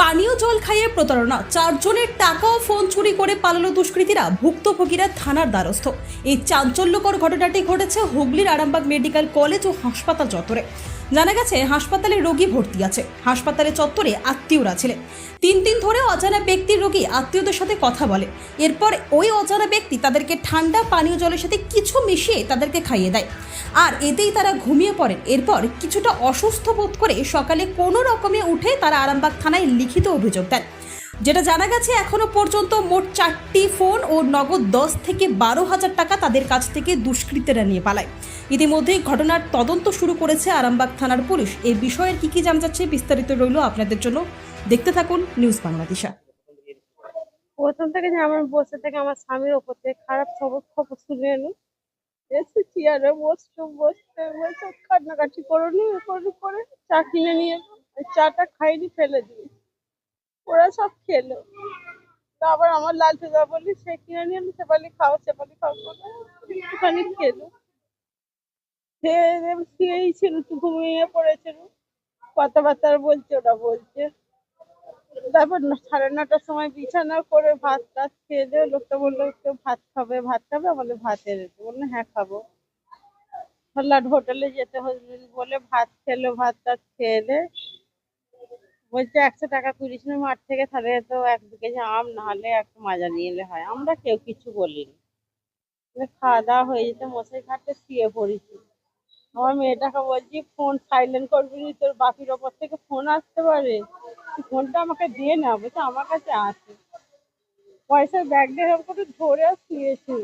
পানীয় জল খাইয়ে প্রতারণা। চারজনের টাকা ও ফোন চুরি করে পালালো দুষ্কৃতীরা। ভুক্তভোগীরা থানার দ্বারস্থ। এই চাঞ্চল্যকর ঘটনাটি ঘটেছে হুগলির আরামবাগ মেডিকেল কলেজ ও হাসপাতাল চত্বরে। জানা গেছে, হাসপাতালে রোগী ভর্তি আছে। হাসপাতালে চত্বরে আত্মীয়রা ছিলেন। তিন দিন ধরে অজানা ব্যক্তির রোগী আত্মীয়দের সাথে কথা বলে। এরপর ওই অজানা ব্যক্তি তাদেরকে ঠান্ডা পানীয় জলের সাথে কিছু মিশিয়ে তাদেরকে খাইয়ে দেয়। আর এতেই তারা ঘুমিয়ে পড়েন। এরপর কিছুটা অসুস্থ বোধ করে সকালে কোনো রকমে উঠে তারা আরামবাগ থানায় লিখিত অভিযোগ দেন। যেটা জানা গেছে, এখনও পর্যন্ত মোট চারটি ফোন ও নগদ দশ থেকে বারো হাজার টাকা তাদের কাছ থেকে দুষ্কৃতীরা নিয়ে পালায়। ইতিমধ্যেই ঘটনার তদন্ত শুরু করেছে আরামবাগ থানার পুলিশ। এই বিষয়ের কি কি জানা যাচ্ছে বিস্তারিত রইল আপনাদের জন্য। দেখতে থাকুন নিউজ বাংলাদেশা প্রথম থেকে যে আমার বসে থেকে আমার স্বামীর ওপর থেকে খারাপ খবর খবর শুনে এলো। এসে চেয়ারে বসছো বসতে বসে কান্নাকাটি এ করনি করে চা কিনে নিয়ে চাটা খাইনি, ফেলে দিই ওরা সব খেলো। আবার আমার লালটু দা বলি সে কিনে নিয়ে এলো সেপালি খাও সেপালি খাও করে একটুখানি খেলো। খেয়ে ছিল একটু ঘুমিয়ে পড়েছিল কথাবার্তা বলছে, ওরা বলছে। তারপর সাড়ে নটার সময় বিছানা করে ভাত টাত খেয়ে দিয়ে লোকটা বলল, কেউ ভাত খাবে ভাত খাবে? বলে, ভাত এনে বলল হ্যাঁ খাব। হল্লাট হোটেলে যেতে হবে বলে, ভাত খেলো, ভাত টাত খেয়ে বলছে, একশো টাকা কুড়িস না মাঠ থেকে তাহলে তো এক দু কেজি আম, নাহলে একটু মাজা নিয়ে এলে হয়। আমরা কেউ কিছু বলিনি। খাওয়া দাওয়া হয়ে যেতে মশাই খাটে শুয়ে পড়েছি। আমার মেয়েটাকে বলছি, ফোন সাইলেন্ট করবি তোর বাপির ওপর থেকে ফোন আসতে পারে। ফোনটা আমাকে দিয়ে না, বলছে, আমার কাছে আছে। পয়সার ব্যাগটা এরকম করে ধরে শুয়েছি।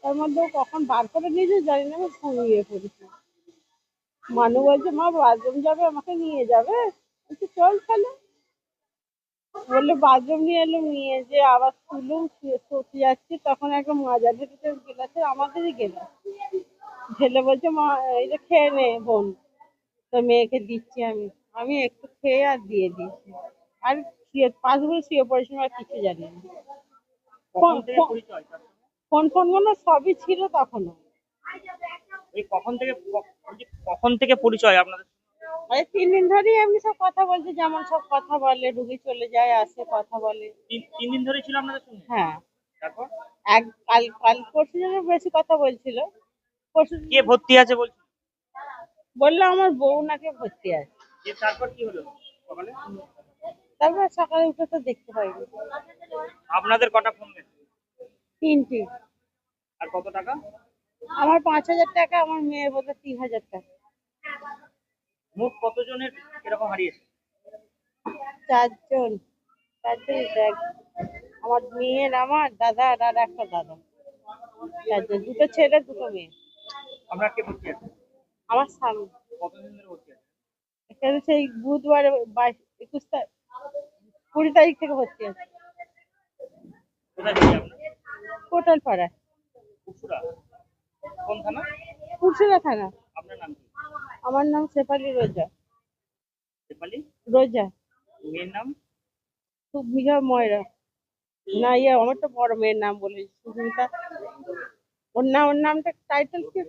তার মধ্যে কখন বার করে নিয়েছে জানি না, আমি ঘুমিয়ে পড়েছি। মানু বলছে, মা, বাথরুম যাবে, আমাকে নিয়ে যাবে? চল তাহলে। বলল বাথরুম নিয়ে এলুম নিয়ে যে আবার তুলুম শুতে যাচ্ছি। তখন একটা মাজা ঢেকেছে গেলাছে আমাদেরই গেলাস ছেলে বলছে মা এই যে খেয়ে নে বোন। তো মেয়েকে দিচ্ছি আমি। আমি একটু খেয়ে আর দিয়ে দিয়েছি আর শুয়ে পাঁচ বছর শুয়ে পড়েছিলাম আর কিছু জানি না। ফোন ফোনগুলো সবই ছিল তখনও। কখন থেকে কখন থেকে পরিচয় আপনাদের? এই তিন দিন ধরেই এমনি সব কথা বলছে যেমন সব কথা বলে রুগী চলে যায় আসে কথা বলে। তিন তিন দিন ধরে ছিল আপনাদের সঙ্গে? হ্যাঁ। তারপর? এক কাল কাল পরশু যেন বেশি কথা বলছিল। পরশু কে ভর্তি আছে বলছি বলল আমার বউ নাকি ভর্তি আছে। যে তারপর কি হলো? সকালে তারপর সকালে উঠে তো দেখতে পাইনি। আপনাদের কটা ফোন গেছে? তিনটি। আর কত টাকা? আমার পাঁচ হাজার টাকা আমার মেয়ের বোধহয় তিন হাজার টাকা। মোট কতজনের এরকম হারিয়েছে? চারজন। চারজন দেখ আমার মেয়ের আমার দাদা আর একটা দাদা। চারজন। দুটো ছেলে দুটো মেয়ে। আপনার কে ভর্তি আছে? আমার স্বামী। কতদিন ধরে ভর্তি আছে? এখানে সেই বুধবার বাইশ একুশ তারিখ কুড়ি তারিখ থেকে ভর্তি আছে। কোথায় আপনার? কোটাল পাড়া কুসুরা কোন থানা? কুরসিরা থানা। আপনার আমার নাম শেফালি রোজা। শেফালি? রোজা। মেয়ের নাম? সুমিতা ময়রা। না ইয়ে আমার তো বড় মেয়ের নাম বলে সুস্মিতা ওর নাম ওর নামটা টাইটেল কি?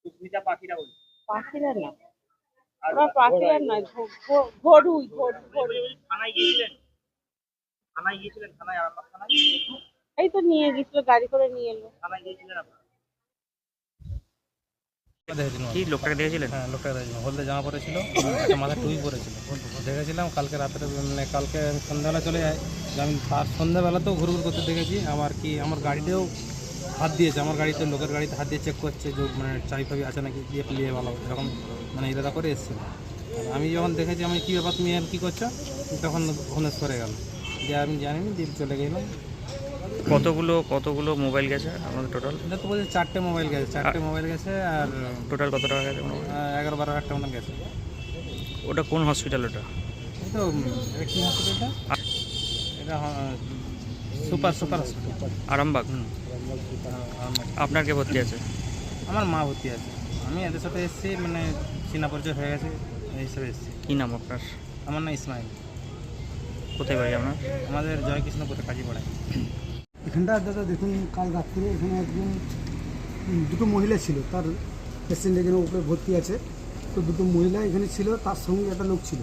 সুস্মিতা পাখিরা বলছি পাখিরা না। আর ওরা পাখিরা না বলছি, বলছি, থানায় গিয়েছিলেন? থানায় গিয়েছিলেন? থানায় থানায় এই তো নিয়ে গেছিল গাড়ি করে নিয়ে এলো। থানায় গিয়েছিলেন আপনারা কি লোকটাকে দেখেছিলেন? হ্যাঁ লোকটা দেখেছিলাম। হলদে জামা পরেছিল একটা মাথায় টুপি পরেছিল। দেখেছিলাম কালকে রাত্রে মানে কালকে সন্ধ্যাবেলা চলে যাই যে আমি তার সন্ধ্যাবেলাতেও ঘুরঘুর করতে দেখেছি। আমার কি আমার গাড়িতেও হাত দিয়েছে। আমার গাড়িতে লোকের গাড়িতে হাত দিয়ে চেক করছে যে মানে চাবি ফাবি আছে নাকি? দিয়ে নিয়ে ভালো এরকম মানে ইরাদা করে এসেছিল আমি যখন দেখেছি আমি কী ব্যাপার তুমি আর কী করছ? তখন ঘনেশ করে গেল। যে আমি জানিনি দিয়ে চলে গেলাম। কতগুলো কতগুলো মোবাইল গেছে আমাদের টোটাল এটা তো বলছে চারটে মোবাইল গেছে চারটে মোবাইল গেছে আর টোটাল কত টাকা গেছে এগারো বারো হাজার টাকা মতন গেছে। ওটা কোন হসপিটাল ওটা? তো এটা কি হসপিটালটা এটা? Super super hospital Arambagh? হুম। আপনার কে ভর্তি আছে? আমার মা ভর্তি আছে। আমি এদের সাথে এসেছি মানে চিনা পরিচয় হয়ে গেছে এই হিসাবে এসেছি। কি নাম আপনার? আমার নাম ইসমাইল। কোথায় বাড়ি আপনার? আমাদের জয়কৃষ্ণপুরে কাজী পড়ায় এখানটা দাদা দেখুন, কাল রাত্রে এখানে একজন দুটো মহিলা ছিল। তার পেশেন্ট এখানে উপরে ভর্তি আছে। তো দুটো মহিলা এখানে ছিল, তার সঙ্গে একটা লোক ছিল।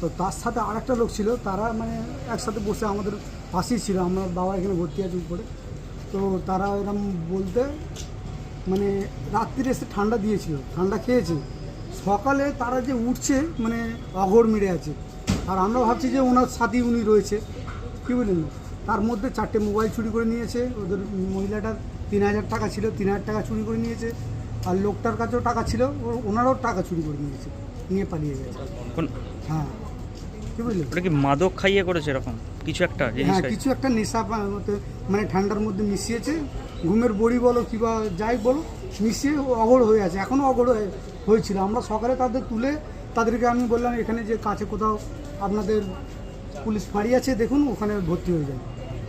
তো তার সাথে আর একটা লোক ছিল, তারা মানে একসাথে বসে আমাদের পাশেই ছিল। আমার বাবা এখানে ভর্তি আছে উপরে। তো তারা এরকম বলতে মানে রাত্রিরে এসে ঠান্ডা দিয়েছিল, ঠান্ডা খেয়েছে। সকালে তারা যে উঠছে মানে অঘর মেরে আছে। আর আমরা ভাবছি যে ওনার সাথেই উনি রয়েছে। কী বললেন? তার মধ্যে চারটে মোবাইল চুরি করে নিয়েছে। ওদের মহিলাটার তিন হাজার টাকা ছিল তিন হাজার টাকা চুরি করে নিয়েছে। আর লোকটার কাছেও টাকা ছিল ওনারাও টাকা চুরি করে নিয়েছে নিয়ে পালিয়ে গেছে। হ্যাঁ। কী বুঝলেন ওটা কি মাদক খাইয়ে করেছে এরকম? কিছু একটা হ্যাঁ কিছু একটা নেশা মানে ঠান্ডার মধ্যে মিশিয়েছে। ঘুমের বড়ি বলো কিংবা যাই বলো মিশিয়ে অগড় হয়ে আছে এখনও অগড় হয়ে- হয়েছিল। আমরা সকালে তাদের তুলে তাদেরকে আমি বললাম এখানে যে কাছে কোথাও আপনাদের পুলিশ ফাঁড়ি আছে দেখুন ওখানে ভর্তি হয়ে যায়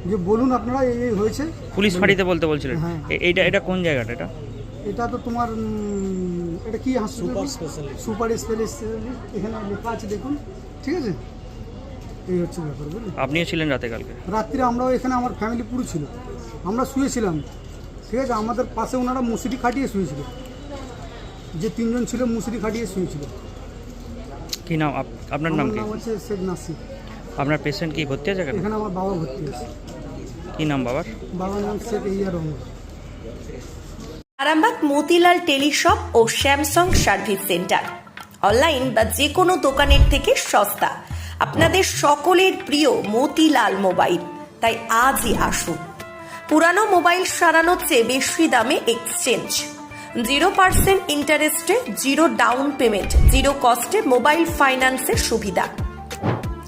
যে বলুন আপনারা এই এই হয়েছে। পুলিশ ফাঁড়িতে বলতে বলছিলেন হ্যাঁ। এইটা এটা কোন জায়গাটা এটা? এটা তো তোমার উম, এটা কি হাসপাতাল সুপার স্পেশালিস্ট এখানে লেখা আছে দেখুন। ঠিক আছে? এই হচ্ছে ব্যাপার বুঝলি? আপনিও ছিলেন রাতে কালকে? রাত্রে আমরাও এখানে আমার ফ্যামিলি পুরো ছিল। আমরা শুয়েছিলাম। ঠিক আছে? আমাদের পাশে ওনারা মুসুরি খাটিয়ে শুয়েছিল। যে তিনজন ছিল মুসুরি খাটিয়ে শুয়েছিল। কি নাম? আপ- আপনার নাম আমার কি? নাম হচ্ছে শেখ নাসির। আপনার পেশেন্ট কি ভর্তি আছে কেন এখানে আমার বাবা ভর্তি আছে। কি নাম বাবার? বাবার নাম শেখ আরামবাগ মতিলাল টেলিশপ ও স্যামসাং সার্ভিস সেন্টার। অনলাইন বা যে কোনো দোকানের থেকে সস্তা। আপনাদের সকলের প্রিয় মতিলাল মোবাইল। তাই আজই আসুন। পুরানো মোবাইল সারানোর চেয়ে বেশি দামে এক্সচেঞ্জ। জিরো পার্সেন্ট ইন্টারেস্টে জিরো ডাউন পেমেন্ট জিরো কস্টে মোবাইল ফাইন্যান্সের সুবিধা।